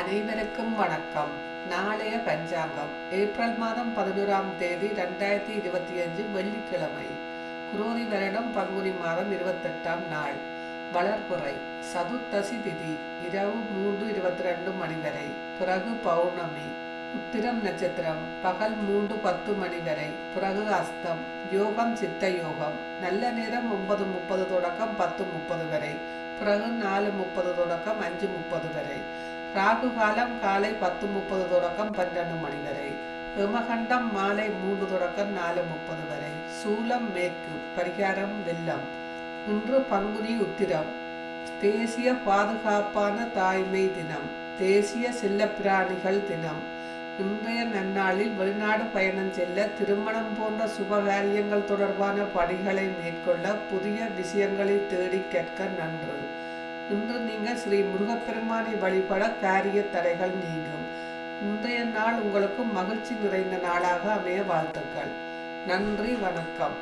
அனைவருக்கும் வணக்கம். நாளைய பஞ்சாங்கம். ஏப்ரல் மாதம் பதினோராம் தேதி ரெண்டாயிரத்தி இருபத்தி அஞ்சு வெள்ளிக்கிழமை. குரோதி வருடம் பங்குனி மாதம் இருபத்தெட்டாம் நாள். வளர்ப்புறை சதுர்த்தசி திதி இரவு மூன்று இருபத்தி ரெண்டு மணி வரை. பிறகு பௌர்ணமி. உத்திரம் நட்சத்திரம் பகல் மூன்று பத்து மணி வரை. பிறகு அஸ்தம். யோகம் சித்த யோகம். நல்ல நேரம் ஒன்பது முப்பது தொடக்கம் பத்து முப்பது வரை. பிறகு நாலு முப்பது தொடக்கம் அஞ்சு முப்பது வரை. ராகு காலம் காலை பத்து முப்பது தொடக்கம் பன்னெண்டு மணி வரை. எமகண்டம் மாலை மூன்று தொடக்கம் நாலு முப்பது வரை. சூலம் மேற்கு பரிகாரம் வெள்ளம். இன்று பங்குனி உத்திரம். தேசிய பாதுகாப்பான தாய்மை தினம். தேசிய செல்லப்பிராணிகள் தினம். இன்றைய நன்னாளில் வெளிநாடு பயணம் செல்ல திருமணம் போன்ற சுபகாரியங்கள் தொடர்பான பணிகளை மேற்கொள்ள புதிய விஷயங்களை தேடி கேட்க நன்று. இன்று நீங்கள் ஸ்ரீ முருகப்பெருமானை வழிபட காரிய தடைகள் நீங்கும். இன்றைய நாள் உங்களுக்கு மகிழ்ச்சி நிறைந்த நாளாக அமைய வாழ்த்துக்கள். நன்றி வணக்கம்.